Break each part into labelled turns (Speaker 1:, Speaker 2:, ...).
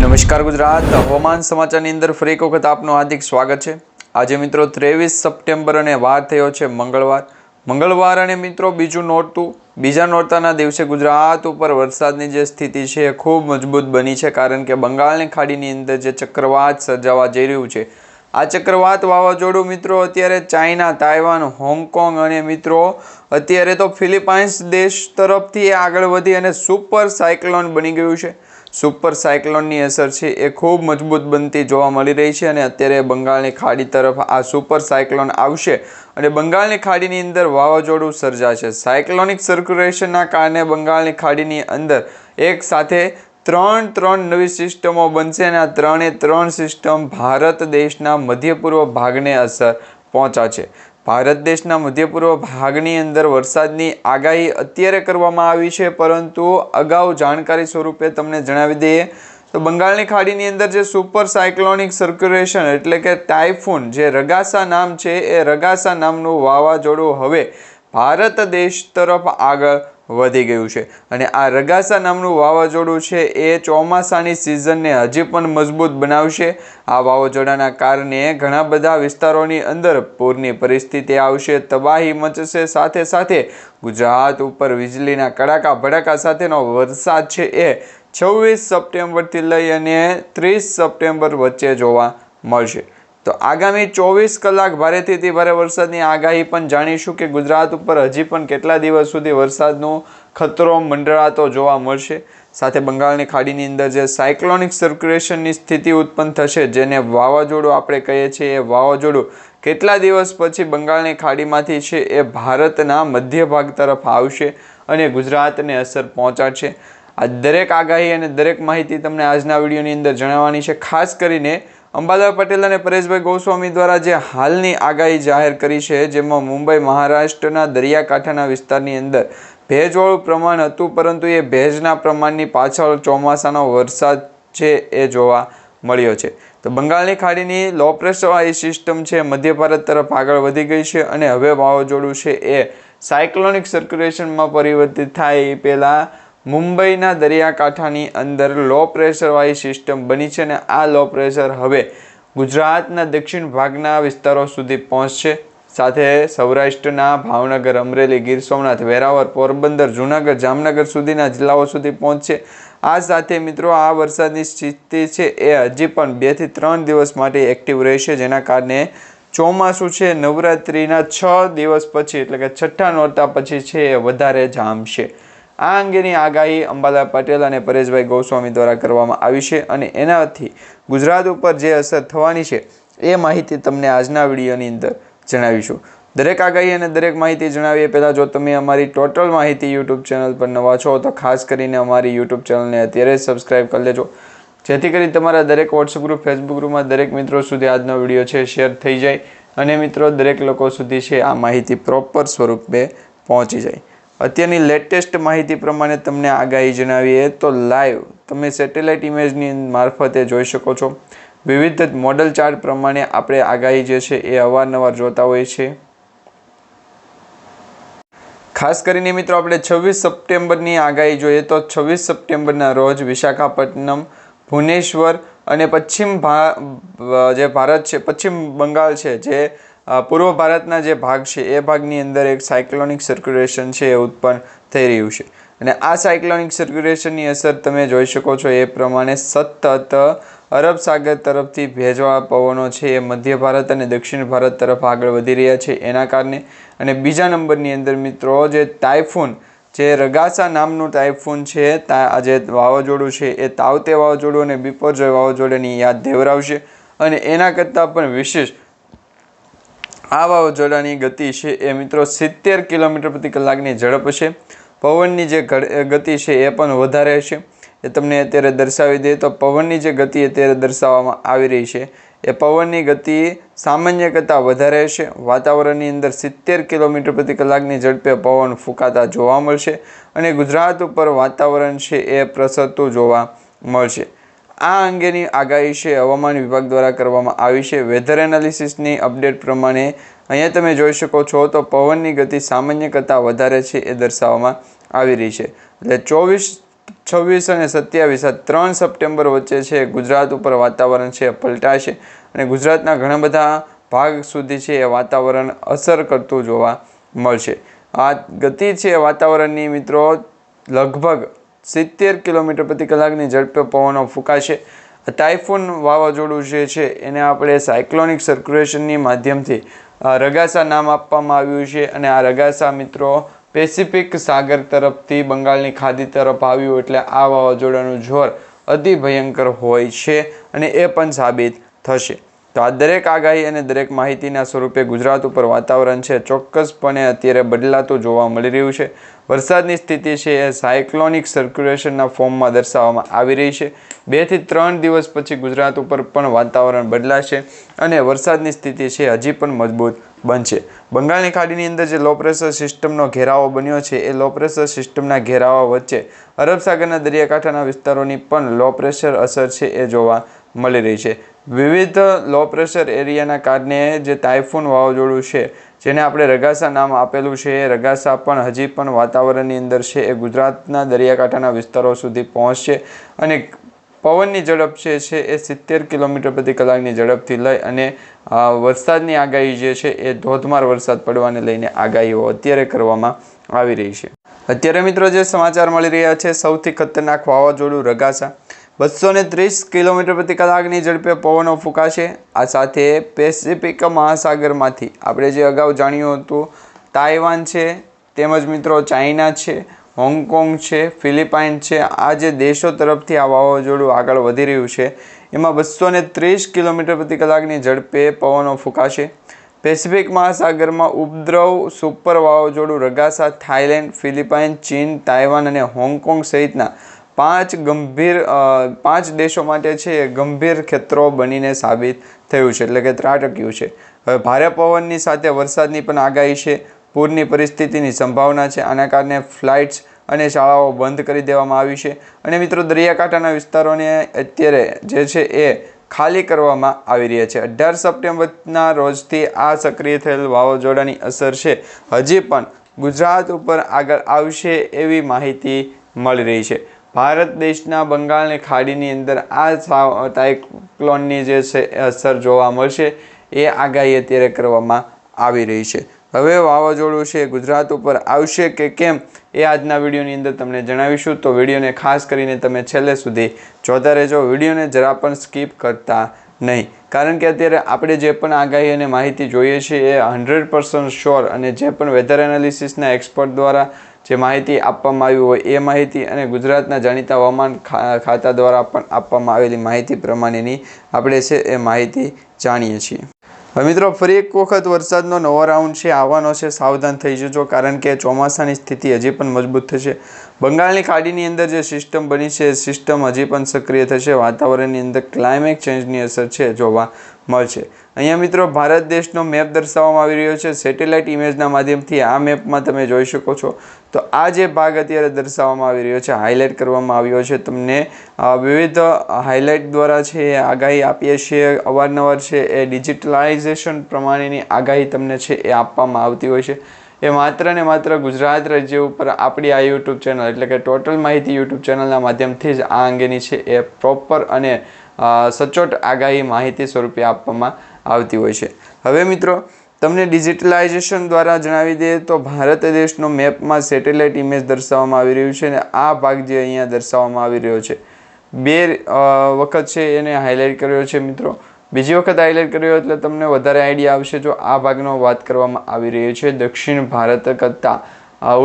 Speaker 1: નમસ્કાર ગુજરાત. હવામાન સમાચારની અંદર ફરી એક વખત આપનું હાર્દિક સ્વાગત છે. આજે મિત્રો ત્રેવીસ સપ્ટેમ્બર અને વાર થયો છે મંગળવાર. મંગળવાર અને મિત્રો બીજું નોરતું, બીજા નોરતાના દિવસે ગુજરાત ઉપર વરસાદની જે સ્થિતિ છે એ ખૂબ મજબૂત બની છે, કારણ કે બંગાળની ખાડીની અંદર જે ચક્રવાત સર્જાવા જઈ રહ્યું છે. આ ચક્રવાત વાવાઝોડું મિત્રો અત્યારે ચાઇના, તાઇવાન, હોંગકોંગ અને મિત્રો અત્યારે તો ફિલિપાઇન્સ દેશ તરફથી આગળ વધી અને સુપર સાયક્લોન બની ગયું છે. સુપર સાયક્લોનની અસર છે એ ખૂબ મજબૂત બનતી જોવા મળી રહી છે અને અત્યારે બંગાળની ખાડી તરફ આ સુપર સાયક્લોન આવશે અને બંગાળની ખાડીની અંદર વાવાઝોડું સર્જાશે. સાયક્લોનિક સર્ક્યુલેશનના કારણે બંગાળની ખાડીની અંદર એક સાથે ત્રણ ત્રણ નવી સિસ્ટમો બનશે અને આ ત્રણે ત્રણ સિસ્ટમ ભારત દેશના મધ્ય પૂર્વ ભાગને અસર પહોંચાડશે. ભારત દેશના મધ્ય પૂર્વ ભાગની અંદર વરસાદની આગાહી અત્યારે કરવામાં આવી છે, પરંતુ અગાઉ જાણકારી સ્વરૂપે તમને જણાવી દઈએ તો બંગાળની ખાડીની અંદર જે સુપર સાયક્લોનિક સર્ક્યુલેશન એટલે કે ટાઇફૂન જે રગાસા નામ છે, એ રગાસા નામનું વાવાઝોડું હવે ભારત દેશ તરફ આગળ વધી ગયું છે. અને આ રગાસા નામનું વાવાઝોડું છે, એ ચોમાસાની સિઝનને હજી પણ મજબૂત બનાવશે. આ વાવાઝોડાના કારણે ઘણા બધા વિસ્તારોની અંદર પૂરની પરિસ્થિતિ આવશે, તબાહી મચશે, સાથે સાથે ગુજરાત ઉપર વીજળીના કડાકા ભડાકા સાથેનો વરસાદ છે એ છવ્વીસ સપ્ટેમ્બરથી લઈ અને ત્રીસ સપ્ટેમ્બર વચ્ચે જોવા મળશે. તો આગામી ચોવીસ કલાક ભારેથી અતિ ભારે વરસાદની આગાહી પણ જાણીશું કે ગુજરાત ઉપર હજી પણ કેટલા દિવસ સુધી વરસાદનો ખતરો મંડળાતો જોવા મળશે. સાથે બંગાળની ખાડીની અંદર જે સાયક્લોનિક સર્ક્યુલેશનની સ્થિતિ ઉત્પન્ન થશે, જેને વાવાઝોડું આપણે કહીએ છીએ. એ વાવાઝોડું કેટલા દિવસ પછી બંગાળની ખાડીમાંથી છે એ ભારતના મધ્ય ભાગ તરફ આવશે અને ગુજરાતને અસર પહોંચાડશે. આ દરેક આગાહી અને દરેક માહિતી તમને આજના વિડીયોની અંદર જણાવવાની છે. ખાસ કરીને અંબાલાલ પટેલ અને પરેશભાઈ ગોસ્વામી દ્વારા જે હાલની આગાહી જાહેર કરી છે, જેમાં મુંબઈ મહારાષ્ટ્રના દરિયાકાંઠાના વિસ્તારની અંદર ભેજવાળું પ્રમાણ હતું, પરંતુ એ ભેજના પ્રમાણની પાછળ ચોમાસાનો વરસાદ છે એ જોવા મળ્યો છે. તો બંગાળની ખાડીની લો પ્રેશરવાળી સિસ્ટમ છે, મધ્ય ભારત તરફ આગળ વધી ગઈ છે અને હવે વાવાઝોડું છે એ સાયક્લોનિક સર્ક્યુલેશનમાં પરિવર્તિત થાય એ પહેલાં મુંબઈના દરિયાકાંઠાની અંદર લો પ્રેશરવાળી સિસ્ટમ બની છે અને આ લો પ્રેશર હવે ગુજરાતના દક્ષિણ ભાગના વિસ્તારો સુધી પહોંચશે. સાથે સૌરાષ્ટ્રના ભાવનગર, અમરેલી, ગીર સોમનાથ વેરાવર પોરબંદર, જૂનાગઢ, જામનગર સુધીના જિલ્લાઓ સુધી પહોંચશે. આ સાથે મિત્રો આ વરસાદની સ્થિતિ છે એ હજી પણ બેથી ત્રણ દિવસ માટે એક્ટિવ રહેશે, જેના કારણે ચોમાસું છે, નવરાત્રિના છ દિવસ પછી એટલે કે છઠ્ઠા નોરતા પછી છે એ વધારે જામશે. આ અંગેની આગાહી અંબાલા પટેલ અને પરેશભાઈ ગોસ્વામી દ્વારા કરવામાં આવી છે અને એનાથી ગુજરાત ઉપર જે અસર થવાની છે એ માહિતી તમને આજના વિડીયોની અંદર જણાવીશું. દરેક આગાહી અને દરેક માહિતી જણાવીએ પહેલાં જો તમે અમારી ટોટલ માહિતી યુટ્યુબ ચેનલ પર નવા છો, તો ખાસ કરીને અમારી યુટ્યુબ ચેનલને અત્યારે જ સબસ્ક્રાઈબ કરી લેજો. જેથી કરી તમારા દરેક વોટ્સઅપ ગ્રુપ ફેસબુક ગ્રુપમાં દરેક મિત્રો સુધી આજનો વીડિયો છે શેર થઈ જાય અને મિત્રો દરેક લોકો સુધી છે આ માહિતી પ્રોપર સ્વરૂપે પહોંચી જાય. અત્યારની લેટેસ્ટ માહિતી પ્રમાણે તમને આગાહી જણાવીએ તો લાઈવ તમે સેટેલાઇટ ઇમેજની મારફતે જોઈ શકો છો. વિવિધ મોડલ ચાર્ટ પ્રમાણે આપણે આગાહી જે છે એ અવારનવાર જોતા હોઈએ છીએ. ખાસ કરીને મિત્રો આપણે છવ્વીસ સપ્ટેમ્બરની આગાહી જોઈએ તો છવ્વીસ સપ્ટેમ્બરના રોજ વિશાખાપટ્ટનમ, ભુવનેશ્વર અને પશ્ચિમ ભા, જે ભારત છે, પશ્ચિમ બંગાળ છે, જે પૂર્વ ભારતના જે ભાગ છે, એ ભાગની અંદર એક સાયક્લોનિક સર્ક્યુલેશન છે એ ઉત્પન્ન થઈ રહ્યું છે. અને આ સાયક્લોનિક સર્ક્યુલેશનની અસર તમે જોઈ શકો છો, એ પ્રમાણે સતત અરબ સાગર તરફથી ભેજવાળા પવનો છે, એ મધ્ય ભારત અને દક્ષિણ ભારત તરફ આગળ વધી રહ્યા છે, એના કારણે. અને બીજા નંબરની અંદર મિત્રો, જે ટાઇફૂન જે રગાસા નામનું ટાઇફૂન છે આ જે વાવાઝોડું છે, એ તાવતે વાવાઝોડું અને બિપોરજોય વાવાઝોડાની યાદ દેવરાવશે. અને એના કરતાં પણ વિશેષ આ વાવાઝોડાની ગતિ છે એ મિત્રો સિત્તેર કિલોમીટર પ્રતિ કલાકની ઝડપ છે પવનની જે ગતિ છે એ પણ વધારે છે એ તમને અત્યારે દર્શાવી દઈએ તો પવનની જે ગતિ અત્યારે દર્શાવવામાં આવી રહી છે, એ પવનની ગતિ સામાન્ય કરતાં વધારે છે વાતાવરણની અંદર સિત્તેર કિલોમીટર પ્રતિ કલાકની ઝડપે પવન ફૂંકાતા જોવા મળશે અને ગુજરાત ઉપર વાતાવરણ છે એ પ્રસરતું જોવા મળશે. આ અંગેની આગાહી છે હવામાન વિભાગ દ્વારા કરવામાં આવી છે. વેધર એનાલિસિસની અપડેટ પ્રમાણે અહીંયા તમે જોઈ શકો છો તો પવનની ગતિ સામાન્ય કરતાં વધારે છે એ દર્શાવવામાં આવી રહી છે. એટલે ચોવીસ, છવ્વીસ અને સત્યાવીસ આ ત્રણ સપ્ટેમ્બર વચ્ચે છે ગુજરાત ઉપર વાતાવરણ છે પલટાશે અને ગુજરાતના ઘણા બધા ભાગ સુધી છે એ વાતાવરણ અસર કરતું જોવા મળશે. આ ગતિ છે વાતાવરણની મિત્રો લગભગ સિત્તેર કિલોમીટર પ્રતિ કલાકની ઝડપે પવનો ફૂંકાશે. ટાઇફોન વાવાઝોડું જે છે, એને આપણે સાયક્લોનિક સર્ક્યુલેશનની માધ્યમથી રગાસા નામ આપવામાં આવ્યું છે અને આ રગાસા મિત્રો પેસિફિક સાગર તરફથી બંગાળની ખાદી તરફ આવ્યું એટલે આ વાવાઝોડાનું જોર અતિ ભયંકર હોય છે અને એ પણ સાબિત થશે. તો આ દરેક આગાહી અને દરેક માહિતીના સ્વરૂપે ગુજરાત ઉપર વાતાવરણ છે, ચોક્કસપણે અત્યારે બદલાતું જોવા મળી રહ્યું છે. વરસાદની સ્થિતિ છે એ સાયક્લોનિક સર્ક્યુલેશનના ફોર્મમાં દર્શાવવામાં આવી રહી છે. બેથી ત્રણ દિવસ પછી ગુજરાત ઉપર પણ વાતાવરણ બદલાશે અને વરસાદની સ્થિતિ છે હજી પણ મજબૂત બનશે. બંગાળની ખાડીની અંદર જે લો પ્રેશર સિસ્ટમનો ઘેરાવો બન્યો છે, એ લો પ્રેશર સિસ્ટમના ઘેરાવા વચ્ચે અરબ સાગરના દરિયાકાંઠાના વિસ્તારોની પણ લો પ્રેશર અસર છે એ જોવા મળી રહી છે. વિવિધ લો પ્રેશર એરિયાના કારણે જે ટાઇફોન વાવાઝોડું છે, જેને આપણે રગાસા નામ આપેલું છે, એ રગાસા પણ હજી પણ વાતાવરણની અંદર છે. એ ગુજરાતના દરિયાકાંઠાના વિસ્તારો સુધી પહોંચશે અને પવનની ઝડપ છે છે, એ સિત્તેર કિલોમીટર પ્રતિ કલાકની ઝડપથી લઈ અને વરસાદની આગાહી જે છે, એ ધોધમાર વરસાદ પડવાને લઈને આગાહીઓ અત્યારે કરવામાં આવી રહી છે. અત્યારે મિત્રો જે સમાચાર મળી રહ્યા છે, સૌથી ખતરનાક વાવાઝોડું રગાસા બસો ને ત્રીસ કિલોમીટર પ્રતિ કલાકની ઝડપે પવનો ફૂંકાશે. આ સાથે પેસિફિક મહાસાગરમાંથી આપણે જે અગાઉ જાણ્યું હતું, તાઇવાન છે, તેમજ મિત્રો ચાઇના છે, હોંગકોંગ છે, ફિલિપાઇન છે, આ જે દેશો તરફથી આ વાવાઝોડું આગળ વધી રહ્યું છે, એમાં બસો ને ત્રીસ કિલોમીટર પ્રતિ કલાકની ઝડપે પવનો ફૂંકાશે. પેસિફિક મહાસાગરમાં ઉપદ્રવ, સુપર વાવાઝોડું, રગાસા, થાઇલેન્ડ, ફિલિપાઇન, ચીન, તાઇવાન અને હોંગકોંગ સહિતના પાંચ ગંભીર પાંચ દેશો માટે છે એ ગંભીર ખેતરો બનીને સાબિત થયું છે, એટલે કે ત્રાટક્યું છે. હવે ભારે પવનની સાથે વરસાદની પણ આગાહી છે, પૂરની પરિસ્થિતિની સંભાવના છે, આના કારણે ફ્લાઇટ્સ અને શાળાઓ બંધ કરી દેવામાં આવી છે. અને મિત્રો, દરિયાકાંઠાના વિસ્તારોને અત્યારે જે છે એ ખાલી કરવામાં આવી રહ્યા છે. અઢાર સપ્ટેમ્બરના રોજથી આ સક્રિય થયેલ વાવાઝોડાની અસર છે. હજી પણ ગુજરાત ઉપર આગળ આવશે એવી માહિતી મળી રહી છે. ભારત દેશના બંગાળની ખાડીની અંદર આ સાયક્લોનની જે છે અસર જોવા મળશે, એ આગાહી અત્યારે કરવામાં આવી રહી છે. હવે વાવાઝોડું છે, ગુજરાત ઉપર આવશે કે કેમ, એ આજના વિડીયોની અંદર તમને જણાવીશું. તો વિડીયોને ખાસ કરીને તમે છેલ્લે સુધી જોતા રહેજો. વિડીયોને જરા પણ સ્કીપ કરતા નહીં. કારણ કે અત્યારે આપણે જે પણ આગાહી અને માહિતી જોઈએ છીએ એ હંડ્રેડ પર્સન્ટ શ્યોર અને જે પણ વેધર એનાલિસિસના એક્સપર્ટ દ્વારા જે માહિતી આપવામાં આવી હોય એ માહિતી અને ગુજરાતના જાણીતા હવામાન ખાતા દ્વારા પણ આપવામાં આવેલી માહિતી પ્રમાણેની આપણે છે એ માહિતી જાણીએ છીએ. હવે મિત્રો, ફરી એક વખત વરસાદનો નવો રાઉન્ડ છે, આવવાનો છે, સાવધાન થઈ જજો, કારણ કે ચોમાસાની સ્થિતિ હજી પણ મજબૂત થશે. બંગાળની ખાડીની અંદર જે સિસ્ટમ બની છે, એ સિસ્ટમ હજી પણ સક્રિય થશે. વાતાવરણની અંદર ક્લાઇમેટ ચેન્જની અસર છે જોવા મળશે. અહીંયા મિત્રો, ભારત દેશનો મેપ દર્શાવવામાં આવી રહ્યો છે. સેટેલાઇટ ઇમેજના માધ્યમથી આ મેપમાં તમે જોઈ શકો છો. તો આ જે ભાગ અત્યારે દર્શાવવામાં આવી રહ્યો છે હાઇલાઇટ કરવામાં આવ્યો છે, તમને વિવિધ હાઇલાઇટ દ્વારા છે એ આગાહી આપીએ છીએ. અવારનવાર છે એ ડિજિટલાઇઝેશન પ્રમાણેની આગાહી તમને છે એ આપવામાં આવતી હોય છે. એ માત્ર ને માત્ર ગુજરાત રાજ્ય ઉપર આપણી આ યુટ્યુબ ચેનલ એટલે કે ટોટલ માહિતી યુટ્યુબ ચેનલના માધ્યમથી જ આ અંગેની છે એ પ્રોપર અને સચોટ આગાહી માહિતી સ્વરૂપે આપવામાં આવતી હોય છે. હવે મિત્રો તમને ડિજિટલાઇઝેશન દ્વારા જણાવી દઈએ તો ભારત દેશનો મેપમાં સેટેલાઇટ ઇમેજ દર્શાવવામાં આવી રહ્યું છે અને આ ભાગ જે અહીંયા દર્શાવવામાં આવી રહ્યો છે. બે વખત છે એને હાઇલાઇટ કર્યો છે મિત્રો. બીજી વખત હાઇલાઇટ કર્યો એટલે તમને વધારે આઈડિયા આવશે જો આ ભાગનો વાત કરવામાં આવી રહ્યો છે. દક્ષિણ ભારત કરતાં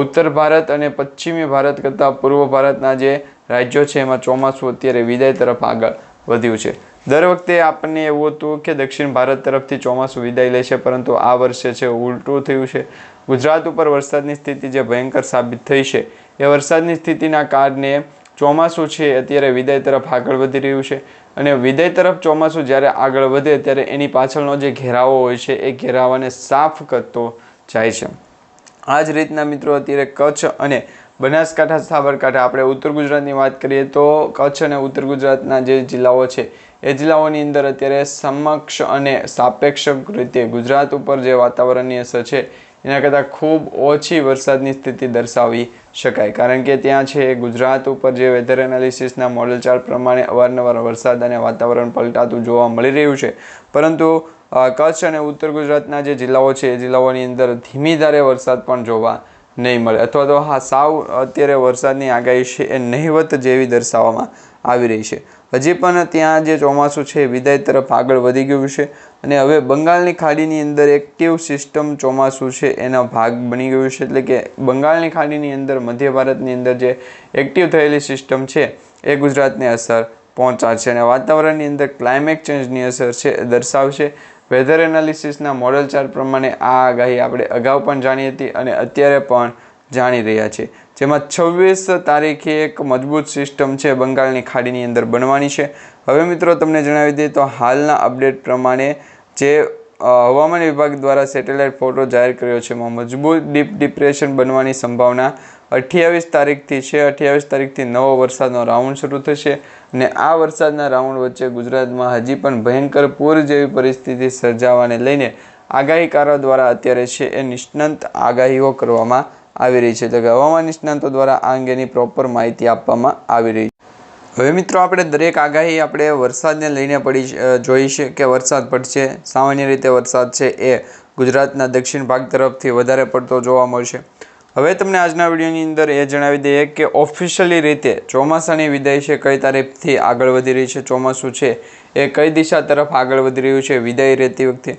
Speaker 1: ઉત્તર ભારત અને પશ્ચિમી ભારત કરતાં પૂર્વ ભારતના જે રાજ્યો છે એમાં ચોમાસું અત્યારે વિદાય તરફ આગળ વધ્યું છે. દર વખતે આપણને એવું હતું કે દક્ષિણ ભારત તરફથી ચોમાસું વિદાય લે છે, પરંતુ આ વર્ષે છે ઉલટું થયું છે. ગુજરાત ઉપર વરસાદની સ્થિતિ જે ભયંકર સાબિત થઈ છે. એ વરસાદની સ્થિતિના કારણે ચોમાસું છે અત્યારે વિદાય તરફ આગળ વધી રહ્યું છે અને વિદાય તરફ ચોમાસું જ્યારે આગળ વધે ત્યારે એની પાછળનો જે ઘેરાવો હોય છે, એ ઘેરાવાને સાફ કરતો જાય છે. આ જ રીતના મિત્રો, અત્યારે કચ્છ અને બનાસકાંઠા, સાબરકાંઠા. આપણે ઉત્તર ગુજરાતની વાત કરીએ તો કચ્છ અને ઉત્તર ગુજરાતના જે જિલ્લાઓ છે, એ જિલ્લાઓની અંદર અત્યારે સમક્ષ અને સાપેક્ષ રીતે ગુજરાત ઉપર જે વાતાવરણની અસર છે, એના કરતાં ખૂબ ઓછી વરસાદની સ્થિતિ દર્શાવી શકાય. કારણ કે ત્યાં છે, ગુજરાત ઉપર જે વેધર એનાલિસિસના મોડેલ ચાર્ટ પ્રમાણે અવારનવાર વરસાદ અને વાતાવરણ પલટાતું જોવા મળી રહ્યું છે. પરંતુ કચ્છ અને ઉત્તર ગુજરાતના જે જિલ્લાઓ છે, એ જિલ્લાઓની અંદર ધીમી ધારે વરસાદ પણ જોવા નહીં મળે. અથવા તો હા, સાવ અત્યારે વરસાદની આગાહી છે એ નહિવત જેવી દર્શાવવામાં આવી રહી છે. હજી પણ ત્યાં જે ચોમાસું છે વિદાય તરફ આગળ વધી ગયું છે અને હવે બંગાળની ખાડીની અંદર એક્ટિવ સિસ્ટમ ચોમાસું છે એનો ભાગ બની ગયું છે. એટલે કે બંગાળની ખાડીની અંદર, મધ્ય ભારતની અંદર જે એક્ટિવ થયેલી સિસ્ટમ છે એ ગુજરાતને અસર પહોંચાડશે અને વાતાવરણની અંદર ક્લાઇમેટ ચેન્જની અસર છે દર્શાવશે. વેધર એનાલિસિસના મોડલ ચાર્ટ પ્રમાણે આ આગાહી આપણે અગાઉ પણ જાણી હતી અને અત્યારે પણ જાણી રહ્યા છે જેમાં છવ્વીસ તારીખે એક મજબૂત સિસ્ટમ છે બંગાળની ખાડીની અંદર બનવાની છે. હવે મિત્રો તમને જણાવી દઈએ તો હાલના અપડેટ પ્રમાણે જે હવામાન વિભાગ દ્વારા સેટેલાઇટ ફોટો જાહેર કર્યો છે માં મજબૂત ડીપ ડિપ્રેશન બનવાની સંભાવના અઠ્યાવીસ તારીખથી છે. અઠ્યાવીસ તારીખથી નવો વરસાદનો રાઉન્ડ શરૂ થશે અને આ વરસાદના રાઉન્ડ વચ્ચે ગુજરાતમાં હજી પણ ભયંકર પૂર જેવી પરિસ્થિતિ સર્જાવાને લઈને આગાહીકારો દ્વારા અત્યારે છે એ નિષ્ણાંત આગાહીઓ કરવામાં આવી રહી છે. એટલે કે હવામાન નિષ્ણાંતો દ્વારા આ અંગેની પ્રોપર માહિતી આપવામાં આવી રહી છે હવે મિત્રો આપણે દરેક આગાહી આપણે વરસાદને લઈને પડી જોઈ છે કે વરસાદ પડશે. સામાન્ય રીતે વરસાદ છે એ ગુજરાતના દક્ષિણ ભાગ તરફથી વધારે પડતો જોવા મળશે. હવે તમને આજના વિડીયોની અંદર એ જણાવી દઈએ કે ઓફિશિયલી રીતે ચોમાસાની વિદાય છે કઈ તારીખથી આગળ વધી રહી છે, ચોમાસું છે એ કઈ દિશા તરફ આગળ વધી રહ્યું છે, વિદાય રહેતી વખતે.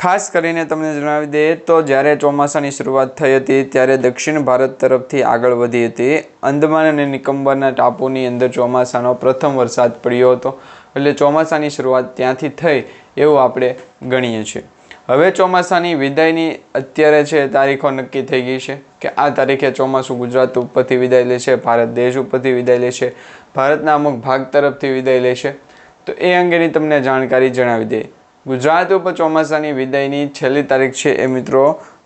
Speaker 1: ખાસ કરીને તમને જણાવી દઈએ તો જ્યારે ચોમાસાની શરૂઆત થઈ હતી ત્યારે દક્ષિણ ભારત તરફથી આગળ વધી હતી. અંદમાન અને નિકોબારના ટાપુની અંદર ચોમાસાનો પ્રથમ વરસાદ પડ્યો હતો. એટલે ચોમાસાની શરૂઆત ત્યાંથી થઈ એવું આપણે ગણીએ છીએ. હવે ચોમાસાની વિદાયની અત્યારે છે તારીખો નક્કી થઈ ગઈ છે કે આ તારીખે ચોમાસું ગુજરાત ઉપરથી વિદાય લેશે, ભારત દેશ ઉપરથી વિદાય લેશે, ભારતના અમુક ભાગ તરફથી વિદાય લેશે. તો એ અંગેની તમને જાણકારી જણાવી દઈએ. ગુજરાત ઉપર ચોમાસાની વિદાયની છેલ્લી તારીખ છે એ મિત્રો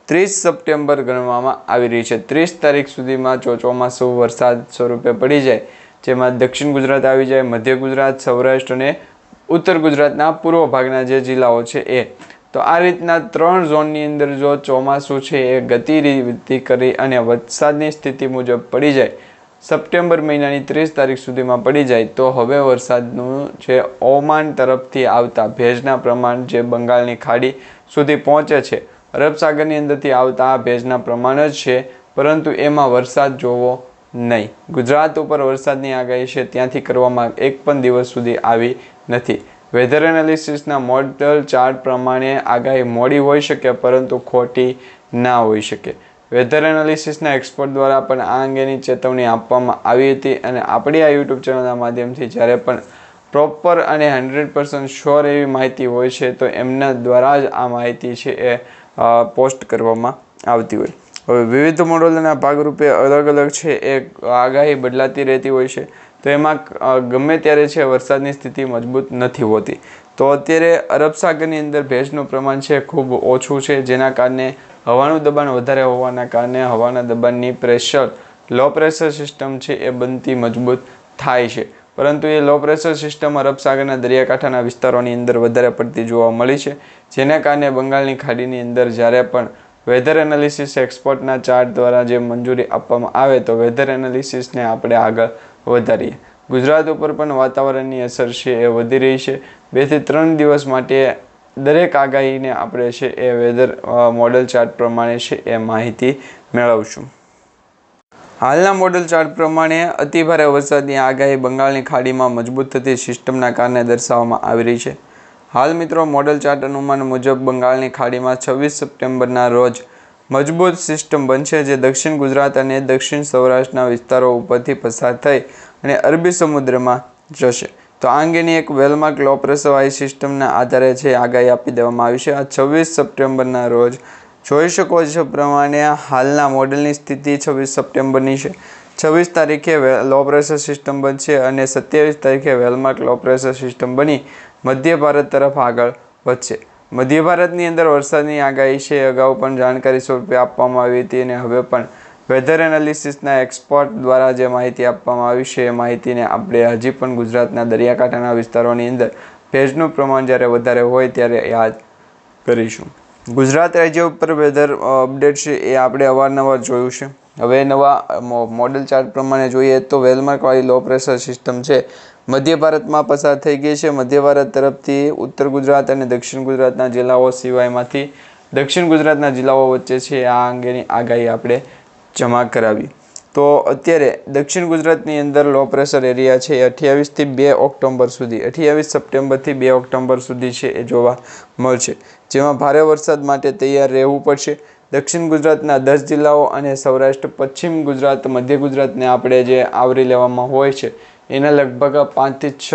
Speaker 1: ત્રીસ સપ્ટેમ્બર ગણવામાં આવી રહી છે. ત્રીસ તારીખ સુધીમાં જો ચોમાસું વરસાદ સ્વરૂપે પડી જાય, જેમાં દક્ષિણ ગુજરાત આવી જાય, મધ્ય ગુજરાત, સૌરાષ્ટ્ર અને ઉત્તર ગુજરાતના પૂર્વ ભાગના જે જિલ્લાઓ છે એ. તો આ રીતના ત્રણ ઝોનની અંદર જો ચોમાસું છે એ ગતિવિધિ કરી અને વરસાદની સ્થિતિ મુજબ પડી જાય સપ્ટેમ્બર મહિનાની ત્રીસ તારીખ સુધીમાં પડી જાય તો હવે વરસાદનું જે ઓમાન તરફથી આવતા ભેજના પ્રમાણ જે બંગાળની ખાડી સુધી પહોંચે છે, અરબ સાગરની અંદરથી આવતા આ ભેજના પ્રમાણ જ છે, પરંતુ એમાં વરસાદ જોવો નહીં. ગુજરાત ઉપર વરસાદની આગાહી છે, ત્યાંથી કરવામાં એક પણ દિવસ સુધી આવી નથી. વેધર એનાલિસિસના મોડલ ચાર્ટ પ્રમાણે આગાહી મોડી હોઈ શકે, પરંતુ ખોટી ના હોઈ શકે. વેધર એનાલિસિસના એક્સપર્ટ દ્વારા પણ આ અંગેની ચેતવણી આપવામાં આવી હતી અને આપણી આ યુટ્યુબ ચેનલના માધ્યમથી જ્યારે પણ પ્રોપર અને હંડ્રેડ પર્સન્ટ શ્યોર એવી માહિતી હોય છે, તો એમના દ્વારા જ આ માહિતી છે એ પોસ્ટ કરવામાં આવતી હોય. હવે વિવિધ મોડલોના ભાગરૂપે અલગ અલગ છે, એ આગાહી બદલાતી રહેતી હોય છે. તો એમાં ગમે ત્યારે છે, વરસાદની સ્થિતિ મજબૂત નથી હોતી. તો અત્યારે અરબ સાગરની અંદર ભેજનું પ્રમાણ છે ખૂબ ઓછું છે, જેના કારણે હવાનું દબાણ વધારે હોવાના કારણે હવાના દબાણની પ્રેશર લો પ્રેશર સિસ્ટમ છે એ બનતી મજબૂત થાય છે. પરંતુ એ લો પ્રેશર સિસ્ટમ અરબ સાગરના દરિયાકાંઠાના વિસ્તારોની અંદર વધારે પડતી જોવા મળી છે, જેના કારણે બંગાળની ખાડીની અંદર જ્યારે પણ વેધર એનાલિસિસ એક્સપર્ટના ચાર્ટ દ્વારા જે મંજૂરી આપવામાં આવે તો વેધર એનાલિસિસને આપણે આગળ વધારીએ. ગુજરાત ઉપર પણ વાતાવરણની અસર છે એ વધી રહી છે. બેથી ત્રણ દિવસ માટે દરેક આગાહીને આપણે છે એ વેધર મોડલ ચાર્ટ પ્રમાણે છે એ માહિતી મેળવશું. હાલના મોડલ ચાર્ટ પ્રમાણે અતિભારે વરસાદની આગાહી બંગાળની ખાડીમાં મજબૂત થતી સિસ્ટમના કારણે દર્શાવવામાં આવી રહી છે. હાલ મિત્રો મોડલ ચાર્ટ અનુમાન મુજબ બંગાળની ખાડીમાં છવ્વીસ સપ્ટેમ્બરના રોજ મજબૂત સિસ્ટમ બનશે જે દક્ષિણ ગુજરાત અને દક્ષિણ સૌરાષ્ટ્રના વિસ્તારો ઉપરથી પસાર થઈ અને અરબી સમુદ્રમાં જશે. તો આ અંગેની એક વેલમાર્ક લો પ્રેશરવાળી સિસ્ટમના આધારે છે આગાહી આપી દેવામાં આવી છે. આ છવ્વીસ સપ્ટેમ્બરના રોજ જોઈ શકો છો પ્રમાણે હાલના મોડેલની સ્થિતિ છવ્વીસ સપ્ટેમ્બરની છે. છવ્વીસ તારીખે વે- લો પ્રેશર સિસ્ટમ બનશે અને સત્યાવીસ તારીખે વેલમાર્ક લો પ્રેશર સિસ્ટમ બની મધ્ય ભારત તરફ આગળ વધશે. મધ્ય ભારતની અંદર વરસાદની આગાહી છે. અગાઉ પણ જાણકારી સ્વરૂપે આપવામાં આવી હતી અને હવે પણ વેધર એનાલિસિસના એક્સપર્ટ દ્વારા જે માહિતી આપવામાં આવી છે, એ માહિતીને આપણે હજી પણ ગુજરાતના દરિયાકાંઠાના વિસ્તારોની અંદર ભેજનું પ્રમાણ જ્યારે વધારે હોય ત્યારે યાદ કરીશું. ગુજરાત રાજ્ય ઉપર વેધર અપડેટ છે એ આપણે અવારનવાર જોયું છે. હવે નવા મોડેલ ચાર્ટ પ્રમાણે જોઈએ તો વેલમાર્કવાળી લો પ્રેશર સિસ્ટમ છે. મધ્ય ભારતમાં પસાર થઈ ગઈ છે. મધ્ય ભારત તરફથી ઉત્તર ગુજરાત અને દક્ષિણ ગુજરાતના જિલ્લાઓ સિવાયમાંથી દક્ષિણ ગુજરાતના જિલ્લાઓ વચ્ચે છે. આ અંગેની આગાહી આપણે જમા કરાવી. તો અત્યારે દક્ષિણ ગુજરાતની અંદર લો પ્રેશર એરિયા છે. એ અઠ્યાવીસથી બે ઓક્ટોબર સુધી, અઠ્યાવીસ સપ્ટેમ્બરથી બે ઓક્ટોબર સુધી છે એ જોવા મળશે. જેમાં ભારે વરસાદ માટે તૈયાર રહેવું પડશે. દક્ષિણ ગુજરાતના દસ જિલ્લાઓ અને સૌરાષ્ટ્ર, પશ્ચિમ ગુજરાત, મધ્ય ગુજરાતને આપણે જે આવરી લેવામાં હોય છે એના લગભગ પાંચથી છ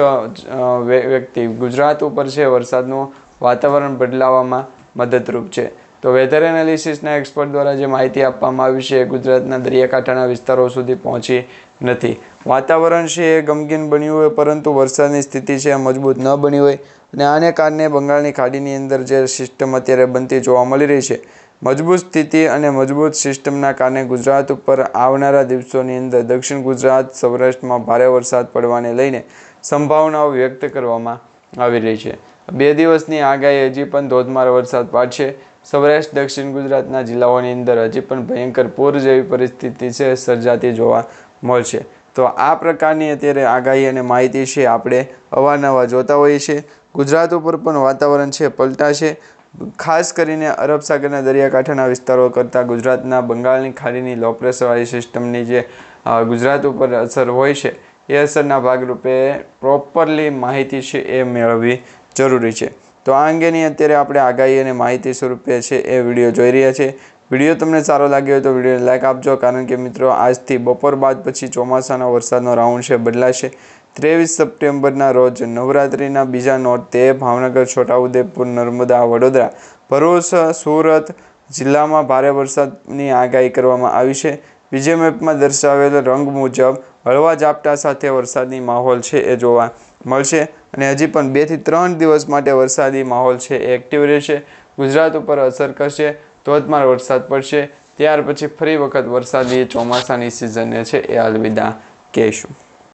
Speaker 1: વ્યક્તિ ગુજરાત ઉપર છે. વરસાદનું વાતાવરણ બદલાવામાં મદદરૂપ છે. તો વેધર એનાલિસિસના એક્સપર્ટ દ્વારા જે માહિતી આપવામાં આવી છે, એ ગુજરાતના દરિયાકાંઠાના વિસ્તારો સુધી પહોંચી નથી. વાતાવરણ છે એ ગમગીન બન્યું હોય, પરંતુ વરસાદની સ્થિતિ છે એ મજબૂત ન બની હોય. અને આને કારણે બંગાળની ખાડીની અંદર જે સિસ્ટમ અત્યારે બનતી જોવા મળી રહી છે મજબૂત સ્થિતિ અને મજબૂત સિસ્ટમના કારણે ગુજરાત ઉપર આવનારા દિવસોની અંદર દક્ષિણ ગુજરાત, સૌરાષ્ટ્રમાં ભારે વરસાદ પડવાને લઈને સંભાવનાઓ વ્યક્ત કરવામાં આવી રહી છે. બે દિવસની આગાહી હજી પણ ધોધમાર વરસાદ પાડશે. સૌરાષ્ટ્ર, દક્ષિણ ગુજરાતના જિલ્લાઓની અંદર હજી પણ ભયંકર પૂર જેવી પરિસ્થિતિ છે, સર્જાતી જોવા મળશે. તો આ પ્રકારની અત્યારે આગાહી અને માહિતી છે, આપણે અવારનવાર જોતા હોઈએ છીએ. ગુજરાત ઉપર પણ વાતાવરણ છે પલટાશે ખાસ કરીને અરબ સાગરના દરિયાકાંઠાના વિસ્તારો કરતાં ગુજરાતના બંગાળની ખાડીની લો પ્રેશરવાળી સિસ્ટમની જે ગુજરાત ઉપર અસર હોય છે, એ અસરના ભાગરૂપે પ્રોપરલી માહિતી છે એ મેળવવી જરૂરી છે. તો આ અંગેની અત્યારે આપણે આગાહી અને માહિતી સ્વરૂપે છે એ વીડિયો જોઈ રહ્યા છે વીડિયો તમને સારો લાગ્યો હોય તો વિડીયોને લાઈક આપજો, કારણ કે મિત્રો આજથી બપોર બાદ પછી ચોમાસાનો વરસાદનો રાઉન્ડ છે, બદલાશે. ત્રેવીસ સપ્ટેમ્બરના રોજ નવરાત્રિના બીજા નોરતે ભાવનગર, છોટાઉદેપુર, નર્મદા, વડોદરા, ભરૂચ, સુરત જિલ્લામાં ભારે વરસાદની આગાહી કરવામાં આવી છે. બીજે મેપમાં દર્શાવેલ રંગ મુજબ હળવા ઝાપટા સાથે વરસાદની માહોલ છે એ જોવા મળશે અને હજી પણ બેથી ત્રણ દિવસ માટે વરસાદી માહોલ છે એ એક્ટિવ રહેશે. ગુજરાત ઉપર અસર કરશે, ધોધમાર વરસાદ પડશે. ત્યાર પછી ફરી વખત વરસાદી ચોમાસાની સિઝનને છે. એ અલવિદા કહેશું.